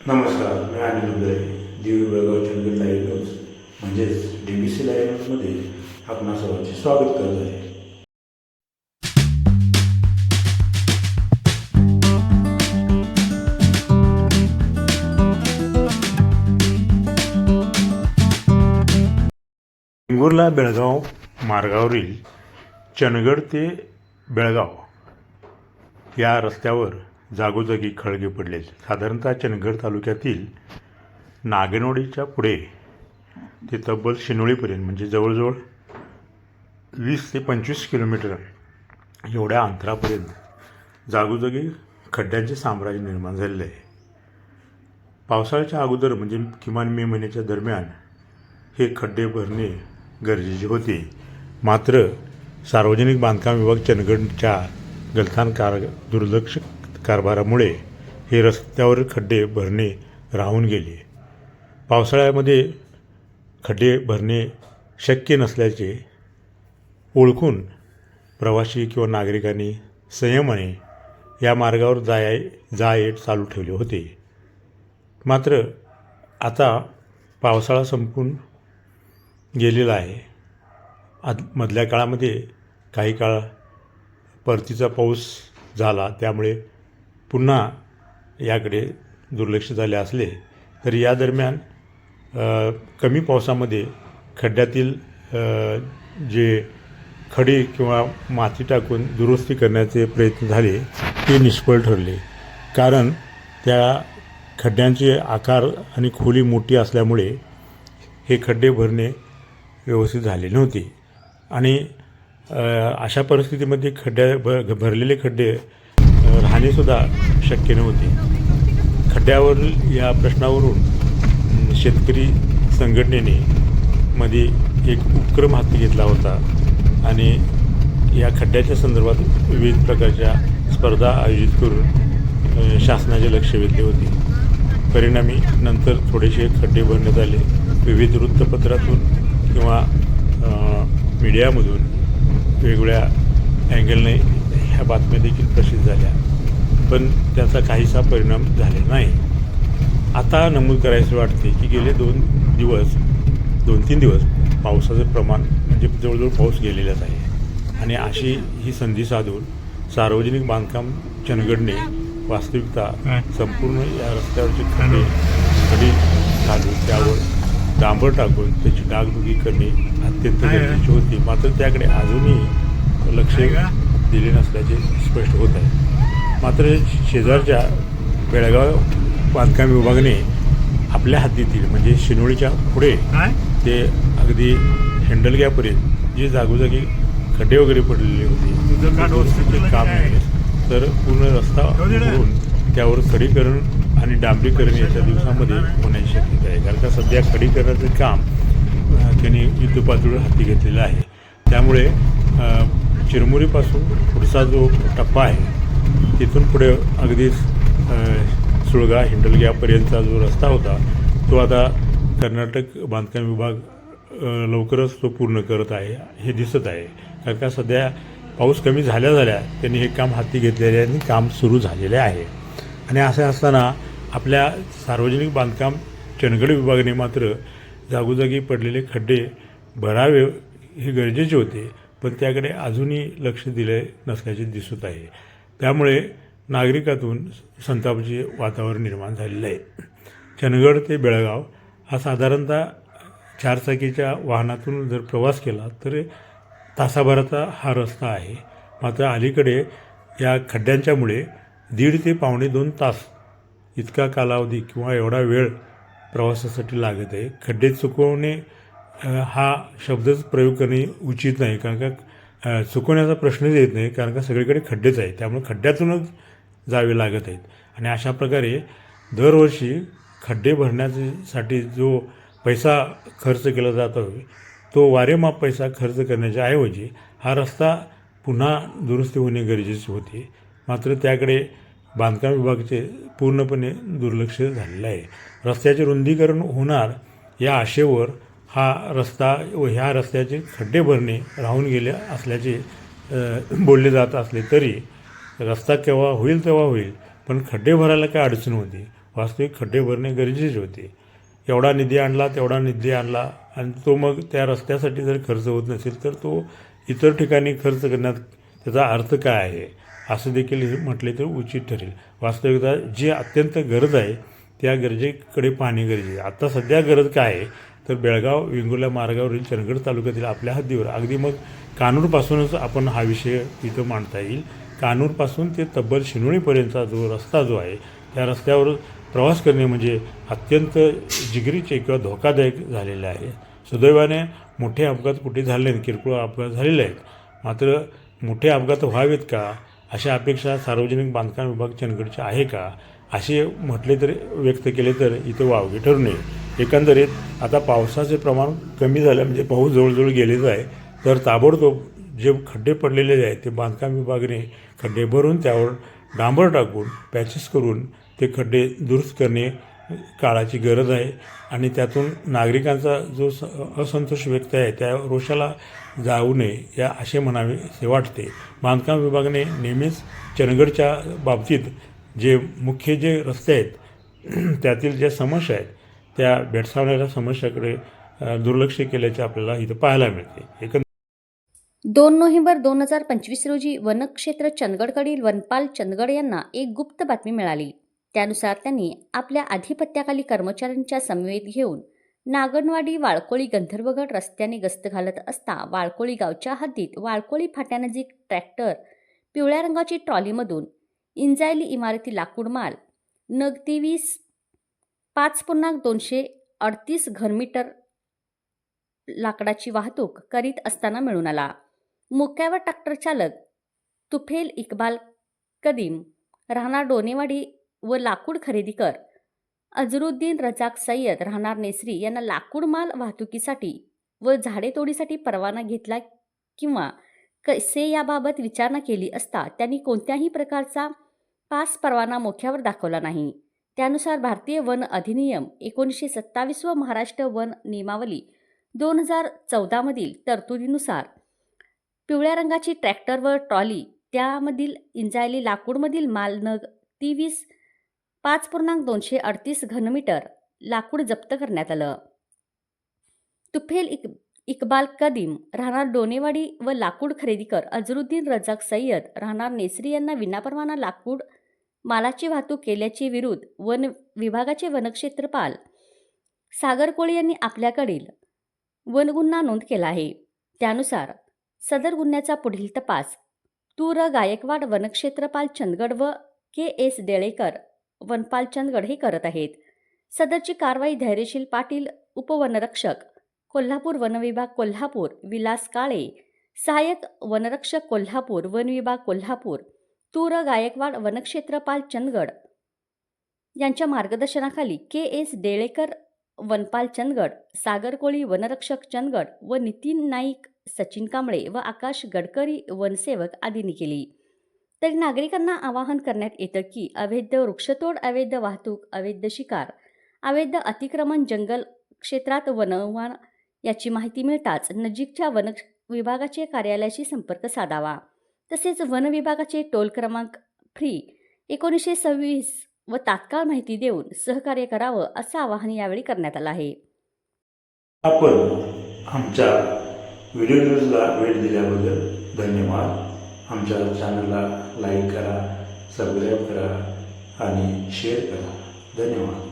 नमस्कार मी अनिल उदय दिवी बेळगाव चंद्र लाईव्ह न्यूज म्हणजेच डी बी सी लाईव्ह न्यूजमध्ये आपणा सर्वांचे स्वागत करत आहे. इंगुर्ला बेळगाव मार्गावरील चनगड ते बेळगाव या रस्त्यावर जागोजागी खळगे पडले साधारणतः चंदगड तालुक्यातील नागनोडीच्या पुढे ते तब्बल शिनोळीपर्यंत म्हणजे जवळजवळ वीस ते पंचवीस किलोमीटर एवढ्या अंतरापर्यंत जागोजागी खड्ड्यांचे साम्राज्य निर्माण झालेलं आहे. पावसाळ्याच्या अगोदर म्हणजे किमान मे महिन्याच्या दरम्यान हे खड्डे भरणे गरजेचे होते. मात्र सार्वजनिक बांधकाम विभाग चंदगडच्या गलथान कार दुर्लक्ष कारभारामुळे हे रस्त्यावर खड्डे भरणे राहून गेले. पावसाळ्यामध्ये खड्डे भरणे शक्य नसल्याचे ओळखून प्रवासी किंवा नागरिकांनी संयमाने या मार्गावर जाय जा येत चालू ठेवले होते. मात्र आता पावसाळा संपून गेलेला आहे. आद मधल्या काळामध्ये काही काळ परतीचा पाऊस झाला त्यामुळे पुन्हा याकडे दुर्लक्ष झाले असले तरी या दरम्यान कमी पावसामध्ये खड्ड्यातील जे खडी किंवा माती टाकून दुरुस्ती करण्याचे प्रयत्न झाले ते निष्फळ ठरले. कारण त्या खड्ड्यांचे आकार आणि खोली मोठी असल्यामुळे हे खड्डे भरणे व्यवस्थित झाले नव्हते. आणि अशा परिस्थितीमध्ये खड्ड्या भ भरलेले खड्डे अ, शक्य नव्हते. खड्ड्यावर या प्रश्नावरून शेतकरी संघटनेने मध्ये एक उपक्रम हाती घेतला होता आणि या खड्ड्याच्या संदर्भात विविध प्रकारच्या स्पर्धा आयोजित करून शासनाचे लक्ष वेधले होते. परिणामी नंतर थोडेसे खड्डे भरण्यात आले. विविध वृत्तपत्रातून किंवा मीडियामधून वेगवेगळ्या अँगलने ह्या बातम्या देखील प्रसिद्ध झाल्या. पण त्याचा काहीसा परिणाम झालेला नाही. आता नमूद करायचं वाटते की गेले दोन दिवस दोन तीन दिवस पावसाचं प्रमाण म्हणजे जवळजवळ पाऊस गेलेलाच आहे. आणि अशी ही संधी साधून सार्वजनिक बांधकाम चंदगडने वास्तविकता संपूर्ण या रस्त्यावरचे खड्डे खडी घालून त्यावर डांबर टाकून त्याची डागडुगी करणे अत्यंत गरजेची होती. मात्र त्याकडे अजूनही लक्ष दिले नसल्याचे स्पष्ट होत आहे. मात्र शेजारच्या बेळगाव बांधकाम विभागाने आपल्या हद्दीतील म्हणजे शिनोळीच्या पुढे ते अगदी हेंडलग्यापर्यंत जे जागोजागी खड्डे वगैरे पडलेले होते काम तर पूर्ण रस्ता ठेवू दे ना. उघडून त्यावर खडीकरण आणि डांबरीकरण येत्या दिवसामध्ये होण्याची शक्यता आहे. कारण का सध्या खडीकरणाचं काम त्यांनी युद्धपातळीवर हाती घेतलेलं आहे. त्यामुळे चिरमुरीपासून पुढचा जो टप्पा आहे तिथून पुढे अगदीच सुळगा हिंडलग्यापर्यंतचा जो रस्ता होता तो आता कर्नाटक बांधकाम विभाग लवकरच तो पूर्ण करत आहे हे दिसत आहे. कारण का सध्या पाऊस कमी झाल्या झाल्या त्यांनी हे काम हाती घेतलेले आहे आणि काम सुरू झालेले आहे. आणि असे असताना आपल्या सार्वजनिक बांधकाम चंदगड विभागाने मात्र जागोजागी पडलेले खड्डे भरावे हे गरजेचे होते पण त्याकडे अजूनही लक्ष दिले नसल्याचे दिसत आहे. त्यामुळे नागरिकातून संतापाचे वातावरण निर्माण झालेलं आहे. चंदगड ते बेळगाव हा साधारणतः चारचाकीच्या वाहनातून जर प्रवास केला तर तासाभराचा हा रस्ता आहे. मात्र अलीकडे या खड्ड्यांच्यामुळे दीड ते पावणे दोन तास इतका कालावधी किंवा एवढा वेळ प्रवासासाठी लागत आहे. खड्डे चुकवणे हा शब्दच प्रयोग करणे उचित नाही कारण का चुकवण्याचा प्रश्नच येत नाही कारण का सगळीकडे खड्डेच आहेत. त्यामुळे खड्ड्यातूनच जावे लागत आहेत. आणि अशा प्रकारे दरवर्षी खड्डे भरण्यासाठी जो पैसा खर्च केला जातो तो वारेमाप पैसा खर्च करण्याच्या ऐवजी हा रस्ता पुन्हा दुरुस्ती होणे गरजेचे होते. मात्र त्याकडे बांधकाम विभागाचे पूर्णपणे दुर्लक्ष झालेलं आहे. रस्त्याचे रुंदीकरण होणार या आशेवर हा रस्ता व ह्या रस्त्याचे खड्डे भरणे राहून गेले असल्याचे बोलले जात असले तरी रस्ता केव्हा होईल तेव्हा होईल पण खड्डे भरायला काय अडचण होती? वास्तविक खड्डे भरणे गरजेचे होते. एवढा निधी आणला तेवढा निधी आणला आणि तो मग त्या रस्त्यासाठी जर खर्च होत नसेल तर तो इतर ठिकाणी खर्च करण्यात त्याचा अर्थ काय आहे? असं देखील म्हटले तर उचित ठरेल. वास्तविकता जी अत्यंत गरज आहे त्या गरजेकडे पाहणे गरजेचे आता सध्या गरज काय आहे? तर बेळगाव वेंगुर्ला मार्गावरील चंदगड तालुक्यातील आपल्या हद्दीवर. अगदी मग कानूरपासूनच आपण हा विषय इथं मांडता येईल. कानूरपासून ते तब्बल शिनोळीपर्यंतचा जो रस्ता जो आहे त्या रस्त्यावर प्रवास करणे म्हणजे अत्यंत जिगरीचे किंवा धोकादायक झालेले आहे. सुदैवाने मोठे अपघात कुठे झाले नाहीत किरकोळ अपघात झालेले आहेत. मात्र मोठे अपघात व्हावेत का अशा अपेक्षा सार्वजनिक बांधकाम विभाग चंदगडचे आहे का असे म्हटले तर व्यक्त केले तर इथं वावगे ठरू नये. एकंदरीत आता पावसाचे प्रमाण कमी झालं म्हणजे पाऊस जवळजवळ गेलेच आहे. तर ताबडतोब जे खड्डे पडलेले आहेत ते बांधकाम विभागाने खड्डे भरून त्यावर डांबर टाकून पॅचेस करून ते खड्डे दुरुस्त करणे काळाची गरज आहे. आणि त्यातून नागरिकांचा जो स असंतोष व्यक्त आहे त्या रोषाला जाऊ नये या असे म्हणावे असे वाटते. बांधकाम विभागाने नेहमीच चंदगडच्या बाबतीत जे मुख्य जे रस्ते आहेत त्यातील ज्या समस्या आहेत त्या भेडसावणाऱ्या समस्याकडे दुर्लक्ष केल्याचे आपल्याला इथं पाहायला मिळते. एकंदर दोन नोव्हेंबर दोन हजार पंचवीस रोजी वनक्षेत्र चंदगडकडील वनपाल चंदगड यांना एक गुप्त बातमी मिळाली. त्यानुसार त्यांनी आपल्या आधिपत्याखाली कर्मचाऱ्यांच्या समवेत घेऊन नागणवाडी वाळकोळी गंधर्वगड रस्त्याने गस्त घालत असता वाळकोळी गावच्या हद्दीत वाळकोळी फाट्यानजीक ट्रॅक्टर पिवळ्या रंगाची ट्रॉलीमधून इंजायली इमारती लाकूड माल नगदी तेवीस पाच पूर्णांक दोनशे अडतीस घनमीटर लाकडाची वाहतूक करीत असताना मिळून आला. मुक्यावर ट्रॅक्टर चालक तुफेल इक्बाल कदीम राहणार डोनेवाडी व लाकूड खरेदी कर. अजरुद्दीन रजाक सय्यद राहणार नेसरी यांना लाकूड माल वाहतुकीसाठी व झाडे तोडीसाठी परवाना घेतला किंवा कसे याबाबत विचारणा केली असता त्यांनी कोणत्याही प्रकारचा पास परवाना मोक्यावर दाखवला नाही. त्यानुसार भारतीय वन अधिनियम एकोणीसशे सत्तावीस व महाराष्ट्र वन नियमावली दोन हजार चौदामधील तरतुदीनुसार पिवळ्या रंगाची ट्रॅक्टर व ट्रॉली त्यामधील इंजायली लाकूडमधील माल नग तेवीस पाच पूर्णांक दोनशे अडतीस घनमीटर लाकूड जप्त करण्यात आलं. तुफेल इक इक्बाल कदीम राहणार डोनेवाडी व लाकूड खरेदीकर अझरुद्दीन अजरुद्दीन रजाक सय्यद राहणार नेसरी यांना विनापरवाना लाकूड मालाची वाहतूक केल्याची विरुद्ध वन विभागाचे वनक्षेत्रपाल सागर कोळी यांनी आपल्याकडील वनगुन्हा नोंद केला आहे. त्यानुसार सदर गुन्ह्याचा पुढील तपास तूर गायकवाड वनक्षेत्रपाल चंदगड व के एस देळेकर वनपाल चंदगड हे करत आहेत. सदरची कारवाई धैर्यशील पाटील उपवनरक्षक कोल्हापूर वनविभाग कोल्हापूर विलास काळे सहाय्यक वनरक्षक कोल्हापूर वनविभाग कोल्हापूर तूर गायकवाड वनक्षेत्रपाल चंदगड यांच्या मार्गदर्शनाखाली के एस डेळेकर वनपाल चंदगड सागर कोळी वनरक्षक चंदगड व नितीन नाईक सचिन कांबळे व आकाश गडकरी वनसेवक आदींनी केली. तरी नागरिकांना आवाहन करण्यात येतं की अवैध वृक्षतोड अवैध वाहतूक अवैध शिकार अवैध अतिक्रमण जंगल क्षेत्रात वनवान याची माहिती मिळताच नजीकच्या वन विभागाचे कार्यालयाशी संपर्क साधावा. तसेच वनविभागाचे टोल क्रमांक फ्री एकोणीसशे सव्वीस व तात्काळ माहिती देऊन सहकार्य करावं असं आवाहन यावेळी करण्यात आलं आहे. आपण आमच्या व्हिडिओ न्यूजला वेळ दिल्याबद्दल धन्यवाद. आमच्या चॅनलला लाईक करा सबस्क्राईब करा आणि शेअर करा. धन्यवाद.